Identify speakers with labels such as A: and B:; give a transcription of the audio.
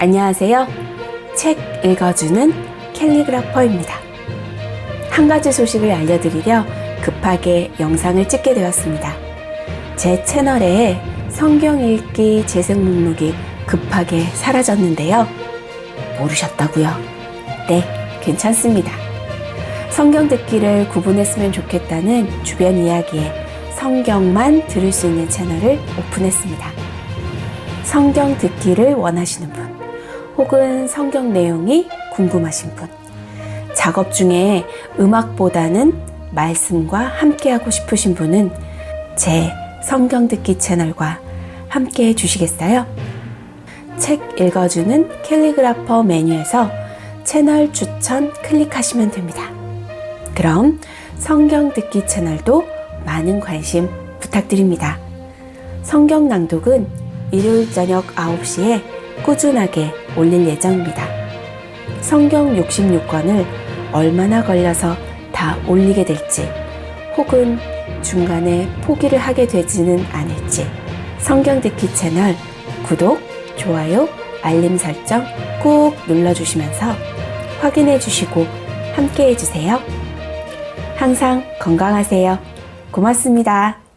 A: 안녕하세요. 책 읽어주는 캘리그라퍼입니다. 한 가지 소식을 알려드리려 급하게 영상을 찍게 되었습니다. 제 채널에 성경 읽기 재생 목록이 급하게 사라졌는데요. 모르셨다고요? 네, 괜찮습니다. 성경 듣기를 구분했으면 좋겠다는 주변 이야기에 성경만 들을 수 있는 채널을 오픈했습니다. 성경 듣기를 원하시는 분, 혹은 성경 내용이 궁금하신 분, 작업 중에 음악보다는 말씀과 함께하고 싶으신 분은 제 성경 듣기 채널과 함께 해주시겠어요? 책 읽어주는 캘리그라퍼 메뉴에서 채널 추천 클릭하시면 됩니다. 그럼 성경 듣기 채널도 많은 관심 부탁드립니다. 성경 낭독은 일요일 저녁 9시에 꾸준하게 올릴 예정입니다. 성경 66권을 얼마나 걸려서 다 올리게 될지, 혹은 중간에 포기를 하게 되지는 않을지, 성경 듣기 채널 구독, 좋아요, 알림 설정 꾹 눌러주시면서 확인해 주시고 함께 해주세요. 항상 건강하세요. 고맙습니다.